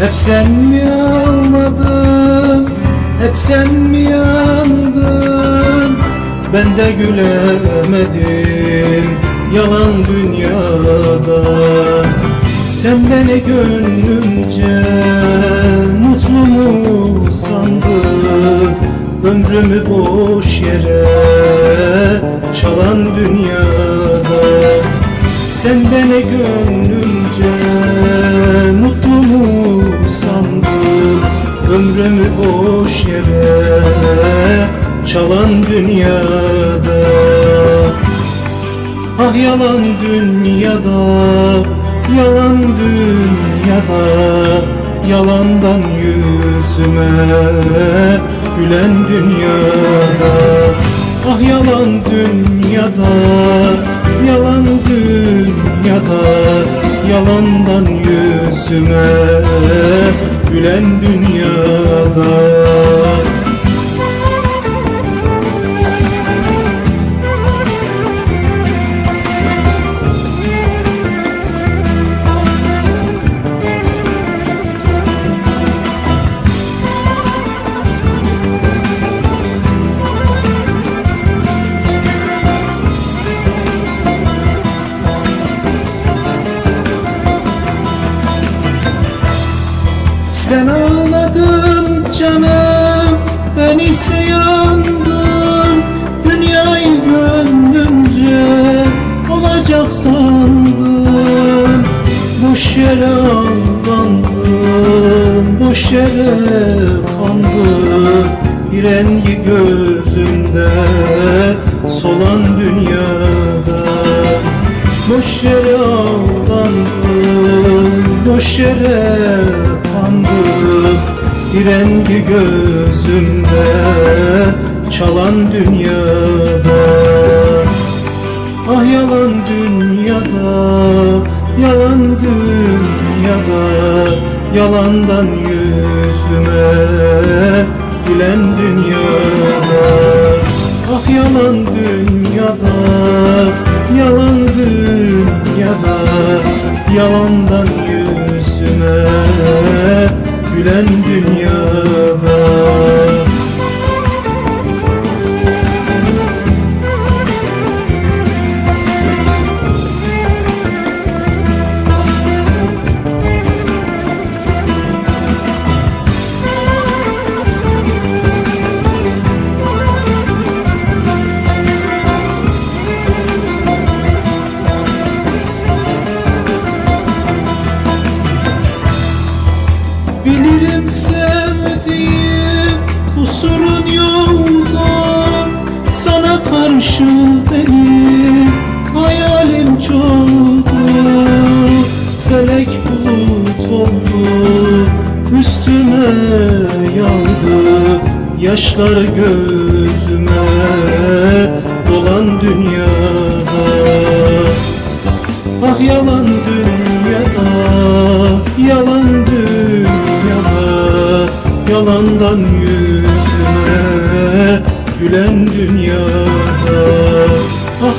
Hep sen mi ağladın? Hep sen mi yandın? Ben de gülemedim Yalan dünyada. Sen beni gönlümce Mutlu mu sandın? Ömrümü boş yere Çalan dünyada. Sen beni gönlümce Ömrümü boş yere Çalan dünyada. Ah yalan dünyada Yalan dünyada Yalandan yüzüme Gülen dünyada. Ah yalan dünyada Yalan dünyada Yalandan yüzüme Gülen dünyada Sen ağladın canım Ben ise yandım. Dünyayı gönlümce Olacak sandım Boş yere aldandım Boş yere kandım. Bir rengi gözümde Solan dünyada. Boş yere aldandım Boş yere Bir rengi gözümde Çalan dünyada. Ah yalan dünyada Yalan dünyada Yalandan yüzüme Gülen dünyada. Ah yalan dünyada Yalan dünyada Yalandan yüzüme Gülen dünyada karşı benim hayalim çoktu. Felek bulut oldu üstüme yağdı. Yaşlar gözüme dolan dünyada. Ah yalan dünyada, yalan dünyada. Yalandan yüzüme gülen dünyada